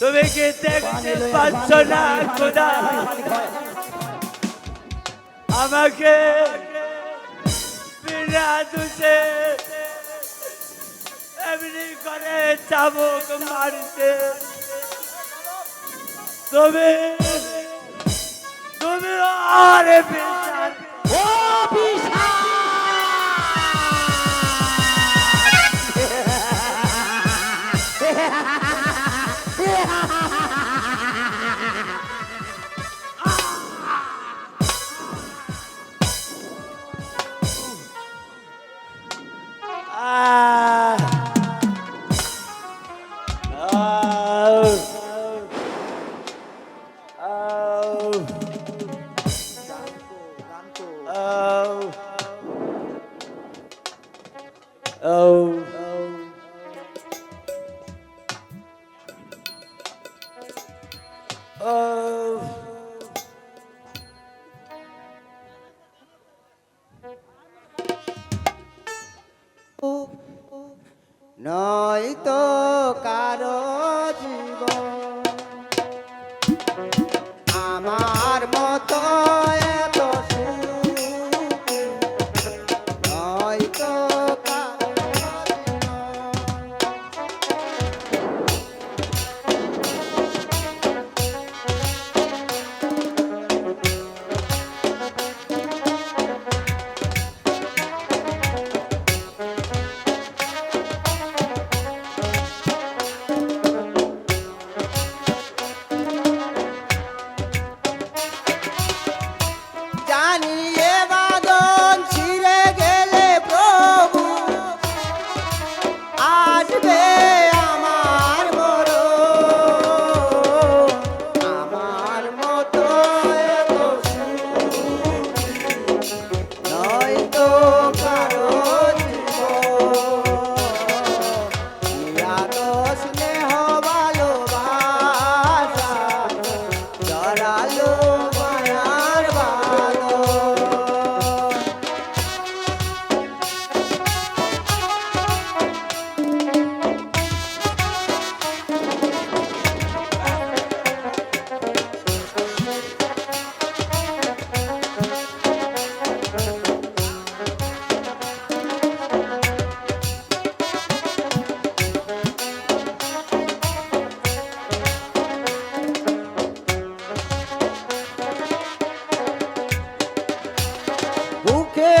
তুমি কি দেখতে পাচ্ছ না খোদা। আমাকে বিনা দুষে এমনি করে চাবুক মারছে। তুমি তুমি আর বেশি Oh. oh. oh. oh.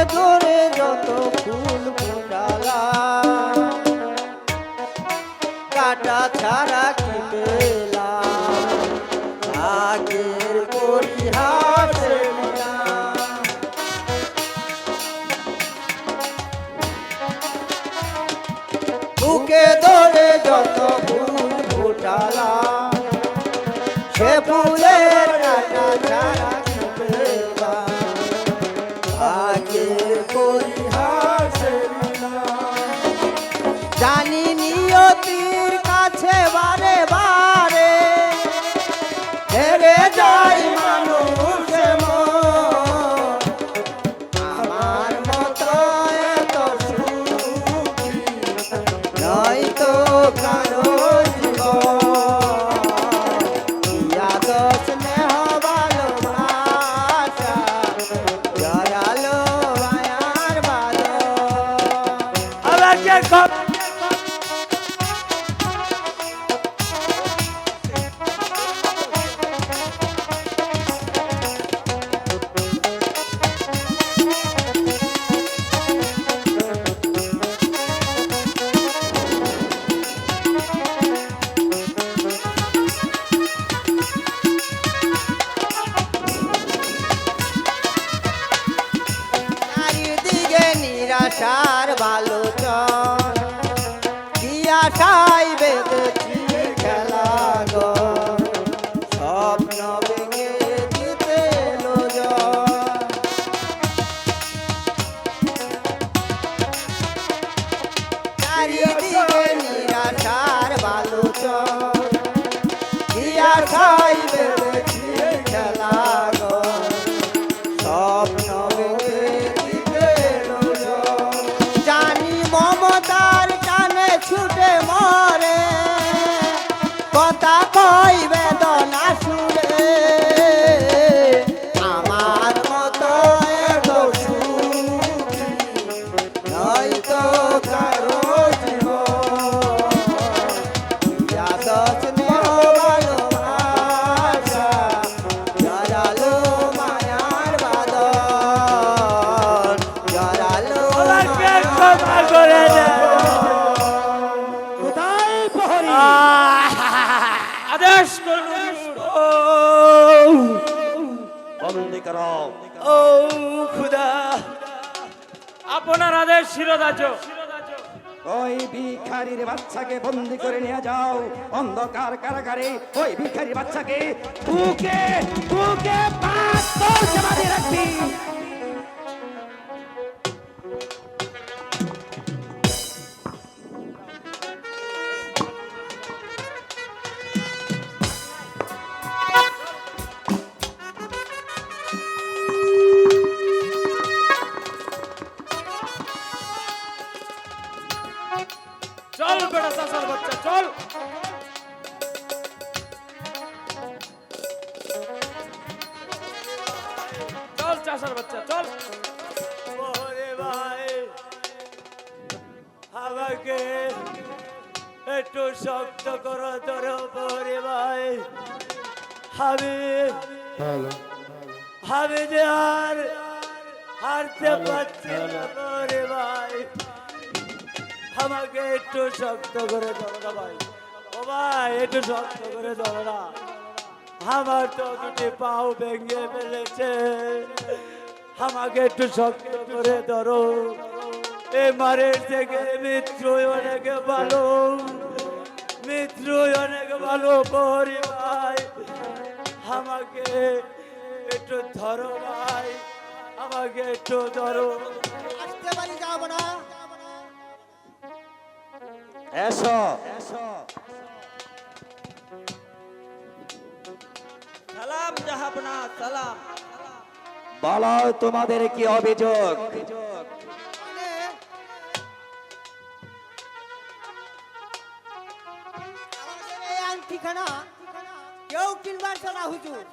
ধরে যত ফুল ফুটালা কাটা ছাড়া কি আপনার আদেশ শিরোধার্য। ওই ভিখারির বাচ্চাকে বন্দি করে নিয়ে যাও। অন্ধকার কারাগারে ওই ভিখারির বাচ্চাকে বুকে বুকে পাঁচ রাখবি। আমি যে হারতে পারছি ওরে ভাই। আমাকে একটু শক্ত করে ধরো ভাই। ও ভাই, একটু শক্ত করে আমার তো দুটি পাও ভেঙে ফেলেছে। আমাকে একটু শক্ত করে ধরো। এ মারের থেকে মিত্রই অনেক ভালো। মিত্রই অনেক ভালো পরি ভাই আমাকে একটু ধরো ভাই আমাকে একটু ধরো। আসতে পারি যাব না। এসো। এসো সালাম জাহাপনা সালাম। বলো তোমাদের কি অভিযোগ? মানে আমাদের এই আংটিখানা কেউ কিনবার না হুজুর।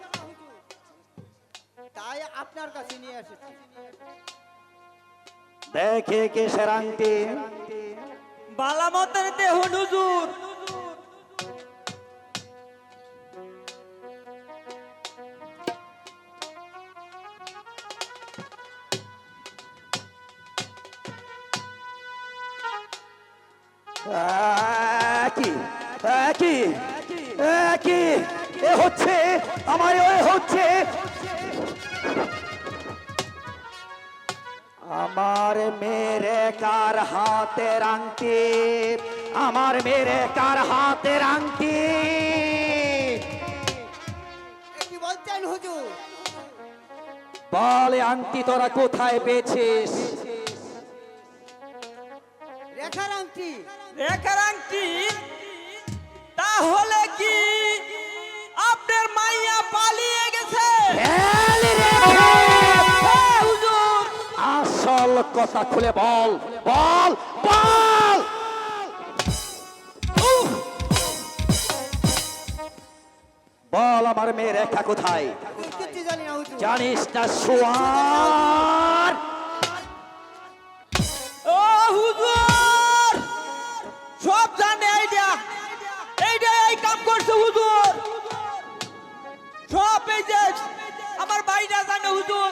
তাই আপনার কাছে নিয়ে এসেছি। দেখে কে সেরান্তি বালামতের দেহ হুজুর। হচ্ছে আমার ওই হচ্ছে। আমার মেরে কার হাতের আংটি আমার মেরে কার হাতের আংটি কি বলছেন হুজুর? বল আংটি তোরা কোথায় পেয়েছিস? রেখার আংটি। রেখার আংটি? তাহলে কি? আসল কথা খুলে বল বল বল। বল আমার মেয়ের রেখা কোথায়? জানিস না সোয়ার সব জানে এইটা এইটা এই কাম করছে হুজুর। সব এই যে আমার ভাইটা জানে হুজুর?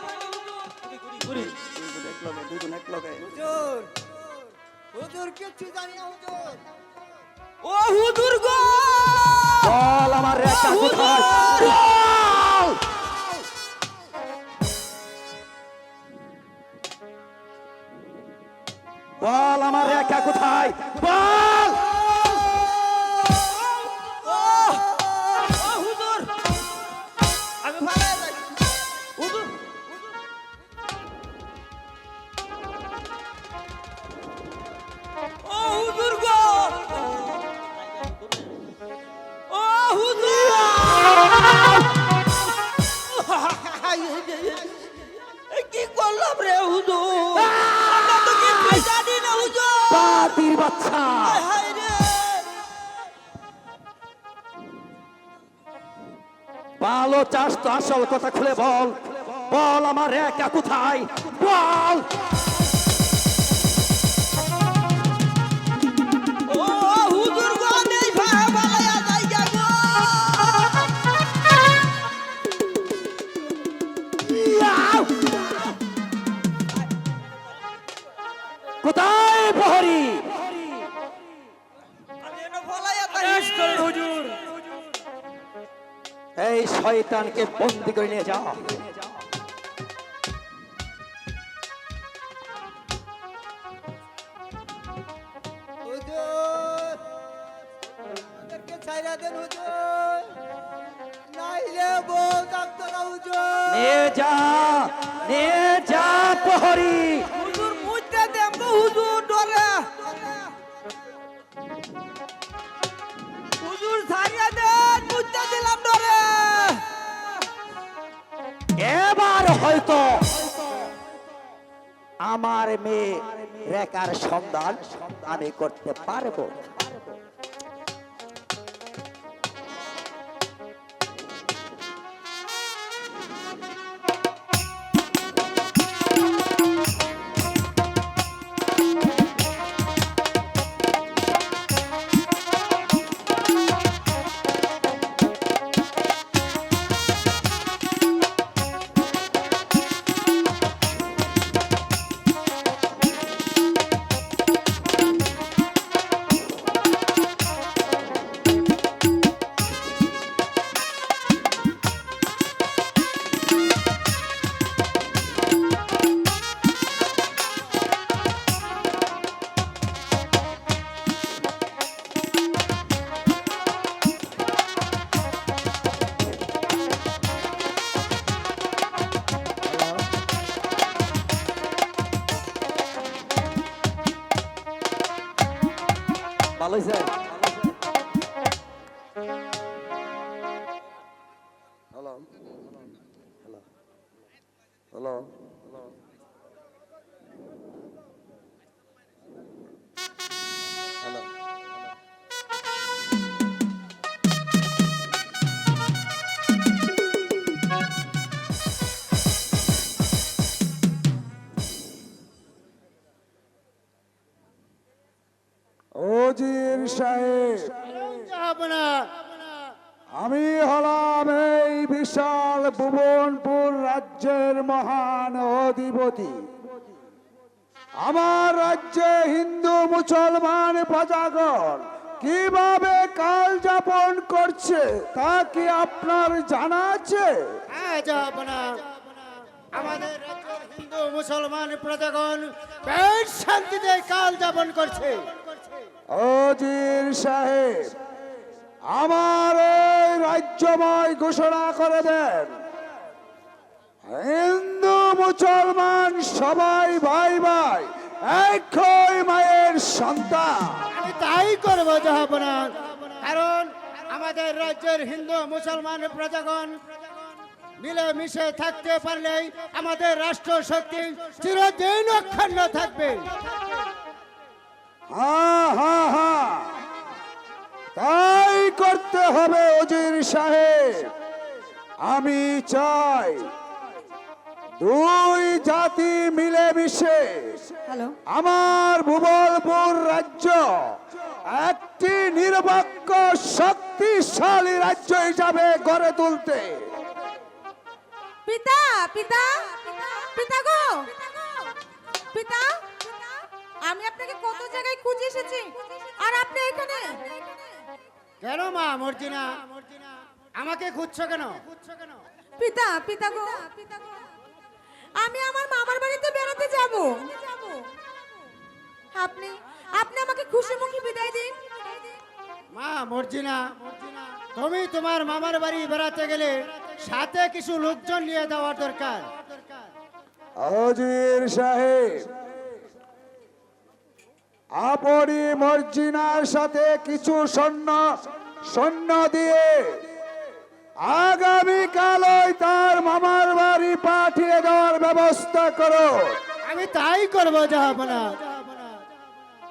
হুজুর হুজুর কিচ্ছু জানি না হুজুর। ও হুজুর গো! বল আমার রেখা কোথায় বল! বল আমার রেখা কোথায়। বল! ভালো চাস তো আসল কথা খুলে বল। বল আমার একা কোথায়? বল! কোথায় প্রহরী? শয়তানকে বন্দি করে নিয়ে যাও। আমি করতে পারব। ভালো হয়েছে? হ্যালো হ্যালো হ্যালো সাহেব। আমি হলাম এই বিশাল ভুবনপুর রাজ্যের মহান অধিপতি। আমার রাজ্যে হিন্দু মুসলমান প্রজাগণ কীভাবে কাল যাপন করছে তা কি আপনার জানা আছে? আমাদের হিন্দু মুসলমান প্রজাগণ শান্তিতে কাল যাপন করছে। অজির সাহেব, আমার এই রাজ্যময় ঘোষণা করে দেন। হিন্দু, মুসলমান, সবাই ভাই ভাই, একই মায়ের সন্তান। আমি তাই করব যাবনা কারণ আমাদের রাজ্যের হিন্দু, মুসলমান প্রজাগণ মিলে মিশে থাকতে পারলেই আমাদের রাষ্ট্র শক্তি চিরদিন অক্ষুণ্ণ থাকবে। তাই করতে হবে অজির সাহেব। আমি চাই দুই জাতি মিলেমিশে আমার ভূগোলপুর রাজ্য একটি নিরপেক্ষ শক্তিশালী রাজ্য হিসাবে গড়ে তুলতে। পিতা পিতা পিতা গো। পিতা আমি আপনাকে কত জায়গায় খুঁজে এসেছি? আর আপনি এখানে? কেন মা মর্জিনা? আমাকে খুঁজছো কেন? পিতা পিতা গো। আমি আমার মামার বাড়িতে বেড়াতে যাব। আপনি আপনি আমাকে খুশি মুখে বিদায় দিন। মা মর্জিনা তুমি তোমার মামার বাড়ি বেড়াতে গেলে সাথে কিছু লোকজন নিয়ে দেওয়া দরকার। অজির সাহেব আপনি মর্জিনার সাথে কিছু সৈন্য সৈন্য দিয়ে আগামীকালই তার মামার বাড়ি পাঠিয়ে দেওয়ার ব্যবস্থা করো। আমি তাই করব জাহাপনা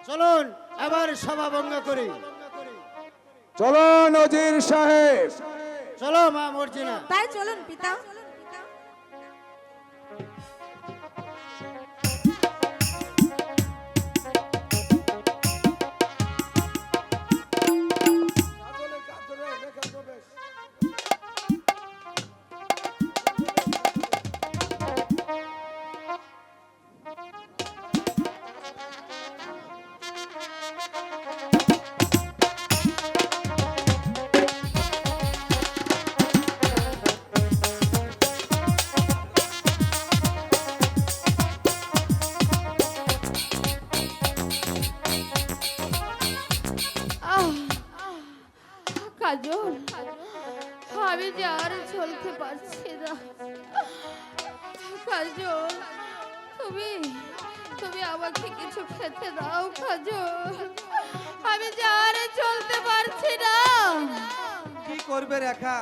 চলুন আবার সভা ভঙ্গ করি। চলো নজির সাহেব। চলো মা মর্জিনা। তাই চলুন পিতা। করবে রেখা।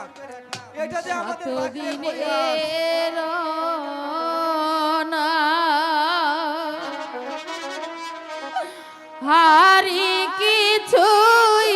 এটা যে আমাদের হারি কিছুই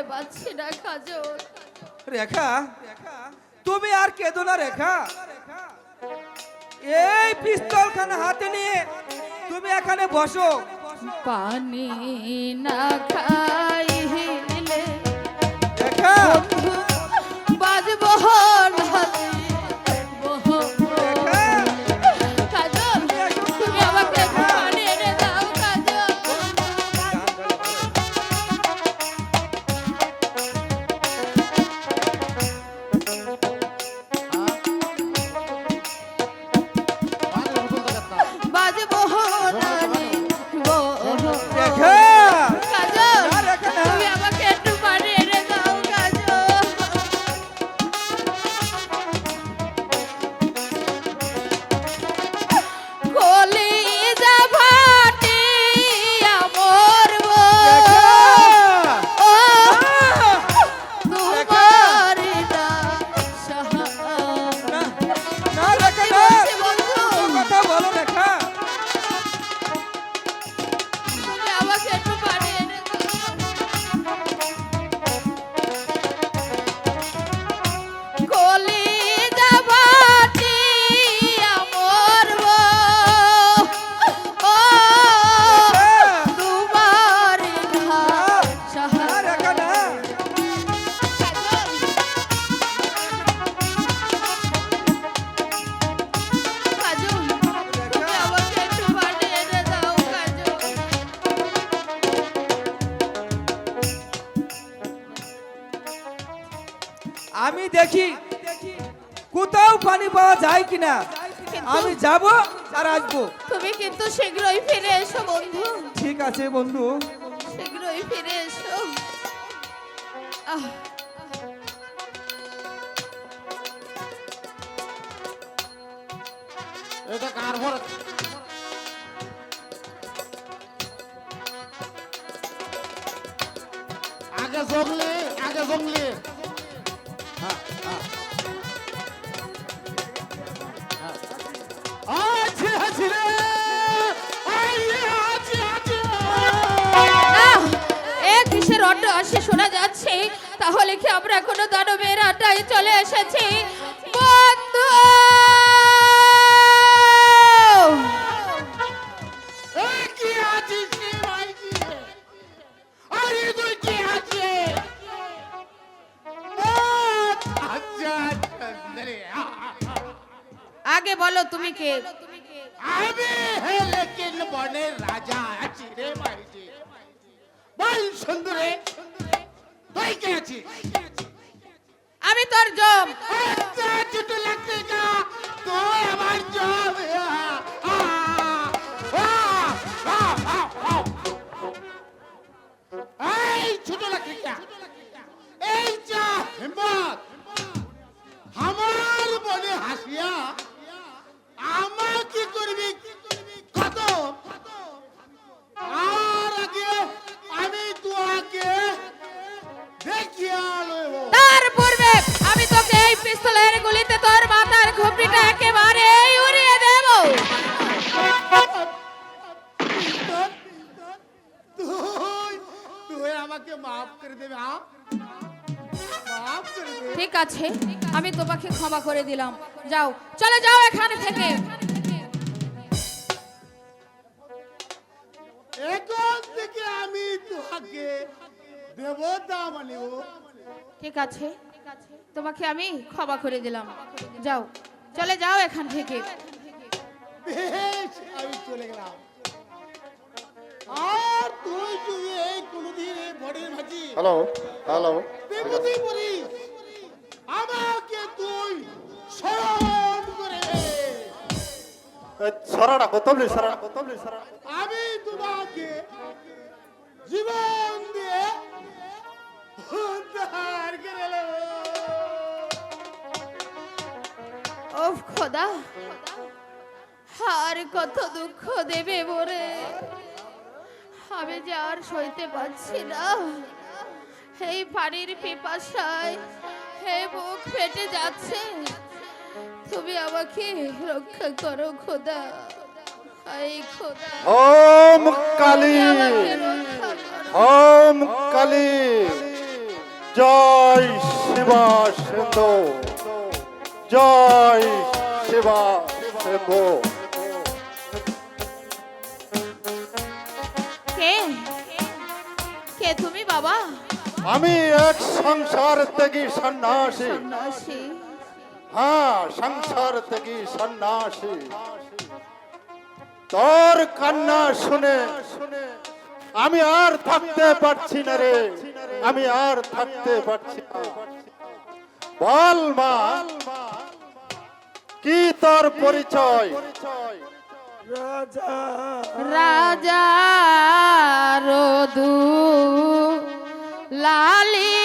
বুঝতে পারছি না কাজল রেখা তুমি আর কেঁদো না রেখা। এই পিস্তল খান হাতে নিয়ে তুমি এখানে বসো। পানি না খাইলে রেখা। বাজবহর দেখি কোথাও পানি পাওয়া যায় কিনা। আমি যাব আর আসব। তুমি কিন্তু শীঘ্রই ফিরে এসো বন্ধু। ঠিক আছে বন্ধু। শীঘ্রই ফিরে এসো। আহ। এটা কার ঘর আগে জঙ্গলি আগে জঙ্গলি। অট্ট আসে শোনা যাচ্ছে। তাহলে কি আমরা কোনো দানবের আড্ডায় চলে এসেছি? বন্ধু! আচ্ছা আচ্ছা আগে বলো তুমি কে? আমি হে লেকিন বনের রাজা আছি রে সুন্দরে। তুই কে আছিস আমি তোর জম। ছোট লাগতে গা তুই আমার জব এই ছোট লাগতে গা এই যা হিম্মত। আমার বলে হাসিয়া আমার কি করবি? কত? আর আগে তার পূর্বে আমি তোকে এই পিস্তলের গুলিতে তোর মাথার ঘুমটিটা একেবারে উড়িয়ে দেব। তুই আমাকে মাফ করে দেবে হ্যাঁ? মাফ করে দে ঠিক আছে আমি তোমাকে ক্ষমা করে দিলাম। যাও চলে যাও এখান থেকে। আমি তোকে দেবতা মানিব। ঠিক আছে। তোমাকে আমি ক্ষমা করে দিলাম। যাও চলে যাও এখান থেকে। বেশ আমি চলে গেলাম। আর তুই যদি এই কোনোদিন এই বডির ভাজি হ্যালো হ্যালো। আমাকে তুই স্মরণ করে আমি তোমাকে জীবন দিয়ে উদ্ধার করে ওফ খোদা আর কত দুঃখ দেবে মোরে। আমি যে আর সইতে পারছি না। এই পানির পিপাসায় হে বুক ফেটে যাচ্ছে। তুমি আমাকে রক্ষা করো খোদা। এই খোদা। ওম কালী। রক্ষা কালী। জয় শিবা সিন্ধু। জয় শিবা সিন্ধু। কে? কে তুমি বাবা? আমি এক সংসার থেকে সন্ন্যাসী। সন্ন্যাসী। হ্যাঁ সংসার থেকে সন্ন্যাসী। তোর কান্না শুনে আমি আর থাকতে পারছি না রে। আমি আর থাকতে পারছি না। বল মা কি তোর পরিচয়? রাজা। রাজা রদু লালি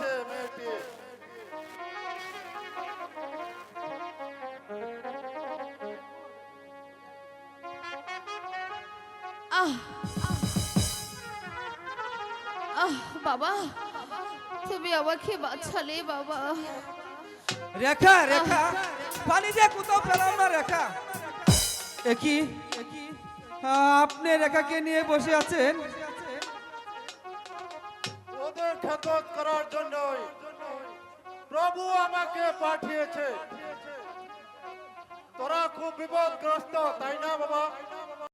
মেয়েটি আহ, বাবা। তুমি বাবা। রেখা রেখা। কোথাও না, রেখা। আপনি রেখাকে নিয়ে বসে আছেন? ওদের করার জন্য প্রভু আমাকে পাঠিয়েছে। তোরা খুব বিপদগ্রস্ত তাই না বাবা?